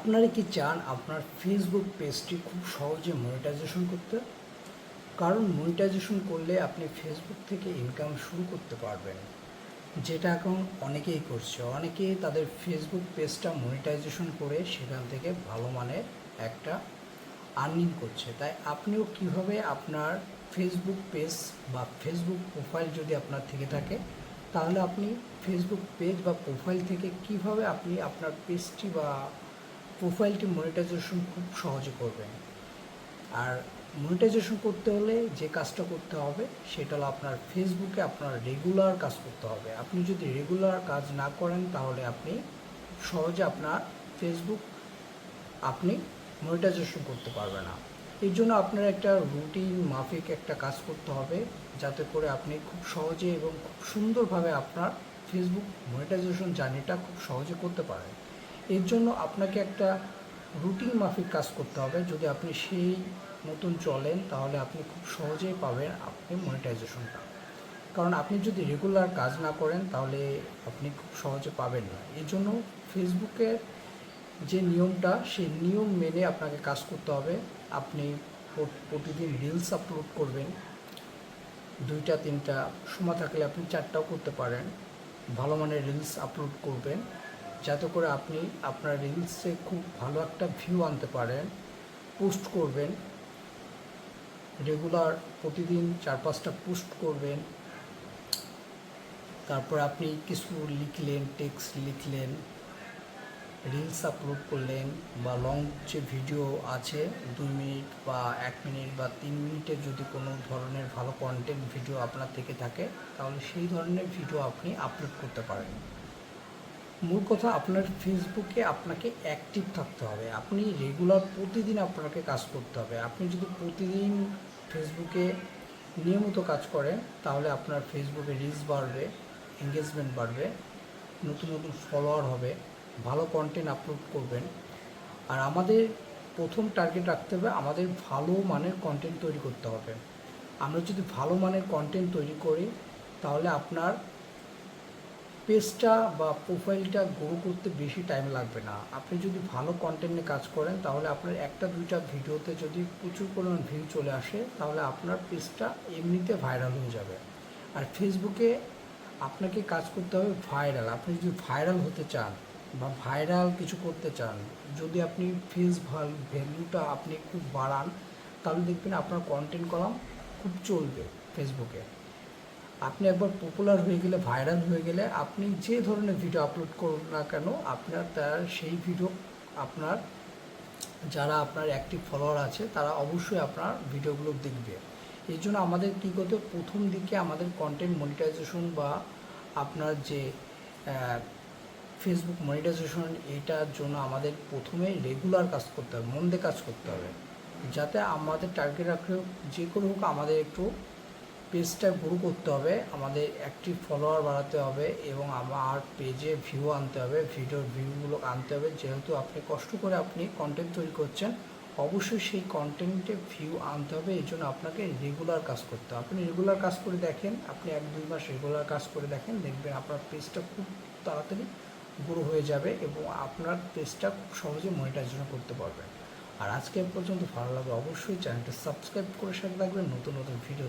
আপনারা কি চান আপনার ফেসবুক পেজটি খুব সহজে মনিটাইজেশন করতে? কারণ মনিটাইজেশন করলে আপনি ফেসবুক থেকে ইনকাম শুরু করতে পারবেন। যেটা এখন অনেকেই করছে। অনেকেই তাদের ফেসবুক পেজটা মনিটাইজেশন করে সেখান থেকে ভালো মানের একটা আর্নিং করছে। তাই আপনিও কীভাবে আপনার ফেসবুক পেজ বা ফেসবুক প্রোফাইল যদি আপনার থেকে থাকে, তাহলে আপনি ফেসবুক পেজ বা প্রোফাইল থেকে কীভাবে আপনি আপনার পেজটি বা প্রোফাইলটি মনিটাইজেশন খুব সহজে করবেন। আর মনিটাইজেশন করতে হলে যে কাজটা করতে হবে, সেটা হলো আপনার ফেসবুকে আপনার রেগুলার কাজ করতে হবে। আপনি যদি রেগুলার কাজ না করেন, তাহলে আপনি সহজে আপনার ফেসবুক আপনি মনিটাইজেশন করতে পারবেন না। এই জন্য আপনার একটা রুটিন মাফিক একটা কাজ করতে হবে, যাতে করে আপনি খুব সহজে এবং খুব সুন্দরভাবে আপনার ফেসবুক মনিটাইজেশন জার্নিটা খুব সহজে করতে পারেন। এর জন্য আপনাকে একটা রুটিন মাফিক কাজ করতে হবে। যদি আপনি সেই মতন চলেন, তাহলে আপনি খুব সহজেই পাবেন আপনি মনিটাইজেশনটা কারণ আপনি যদি রেগুলার কাজ না করেন, তাহলে আপনি খুব সহজে পাবেন না। এই জন্য ফেসবুকের যে নিয়মটা, সেই নিয়ম মেনে আপনাকে কাজ করতে হবে। আপনি প্রতিদিন রিলস আপলোড করবেন। দুইটা, তিনটা সময় থাকলে আপনি চারটাও করতে পারেন। ভালো মানের রিলস আপলোড করবেন। যাতে করে আপনি আপনার রিলসে খুব ভালো একটা ভিউ আনতে পারেন পোস্ট করবেন রেগুলার প্রতিদিন চার পাঁচটা পোস্ট করবেন, তারপর আপনি কিছু লিখলেন টেক্সট লিখলেন রিলস আপলোড করলেন বা লং যে ভিডিও আছে, দুই মিনিট বা এক মিনিট বা তিন মিনিটের যদি কোনো ধরনের ভালো কন্টেন্ট ভিডিও আপনার থেকে থাকে, তাহলে সেই ধরনের ভিডিও আপনি আপলোড করতে পারেন। মূল কথা আপনার ফেসবুকে আপনাকে অ্যাক্টিভ থাকতে হবে। আপনি রেগুলার প্রতিদিন আপনাকে কাজ করতে হবে। আপনি যদি প্রতিদিন ফেসবুকে নিয়মিত কাজ করেন, তাহলে আপনার ফেসবুকে রিচ বাড়বে এঙ্গেজমেন্ট বাড়বে, নতুন নতুন ফলোয়ার হবে, ভালো কন্টেন্ট আপলোড করবেন। আর আমাদের প্রথম টার্গেট রাখতে হবে, আমাদের ভালো মানের কন্টেন্ট তৈরি করতে হবে। আমরা যদি ভালো মানের কন্টেন্ট তৈরি করি, তাহলে আপনার পেজটা বা প্রোফাইলটা গ্রো করতে বেশি টাইম লাগবে না। আপনি যদি ভালো কন্টেন্টে কাজ করেন, তাহলে আপনার একটা দুইটা ভিডিওতে যদি প্রচুর পরিমাণ ভিউ চলে আসে, তাহলে আপনার পেজটা এমনিতে ভাইরাল হয়ে যাবে। আর ফেসবুকে আপনাকে কাজ করতে হবে ভাইরাল আপনি যদি ভাইরাল হতে চান বা ভাইরাল কিছু করতে চান, যদি আপনি ফেস ভ্যালুটা আপনি খুব বাড়ান, তাহলে দেখবেন আপনার কন্টেন্ট কলাম খুব চলবে ফেসবুকে আপনি একবার পপুলার হয়ে গেলে ভাইরাল হয়ে গেলে আপনি যে ধরনের ভিডিও আপলোড করুন না কেন, আপনার তার সেই ভিডিও আপনার, যারা আপনার অ্যাক্টিভ ফলোয়ার আছে, তারা অবশ্যই আপনার ভিডিওগুলো দেখবে। এই জন্য আমাদের কী করতে প্রথম দিকে আমাদের কন্টেন্ট মনিটাইজেশন বা আপনার যে ফেসবুক মনিটাইজেশন এইটার জন্য আমাদের প্রথমে রেগুলার কাজ করতে হবে, মন দিয়ে কাজ করতে হবে। যাতে আমাদের টার্গেট রাখলে যে কোনো হোক আমাদের একটু পেজটা গ্রো করতে হবে, আমাদের অ্যাক্টিভ ফলোয়ার বাড়াতে হবে এবং আমার পেজে ভিউ আনতে হবে ভিডিওর ভিউগুলো আনতে হবে। যেহেতু আপনি কষ্ট করে আপনি কন্টেন্ট তৈরি করছেন, অবশ্যই সেই কন্টেন্টে ভিউ আনতে হবে, এই জন্য আপনাকে রেগুলার কাজ করতে হবে। আপনি রেগুলার কাজ করে দেখেন, আপনি এক দুই মাস রেগুলার কাজ করে দেখেন, দেখবেন আপনার পেজটা খুব তাড়াতাড়ি গ্রো হয়ে যাবে এবং আপনার পেজটা খুব সহজে মনিটাইজেশন করতে পারবেন আর আজকে পর্যন্ত ভালো লাগলে অবশ্যই চ্যানেলটা সাবস্ক্রাইব করে সাথে রাখবেন নতুন নতুন ভিডিও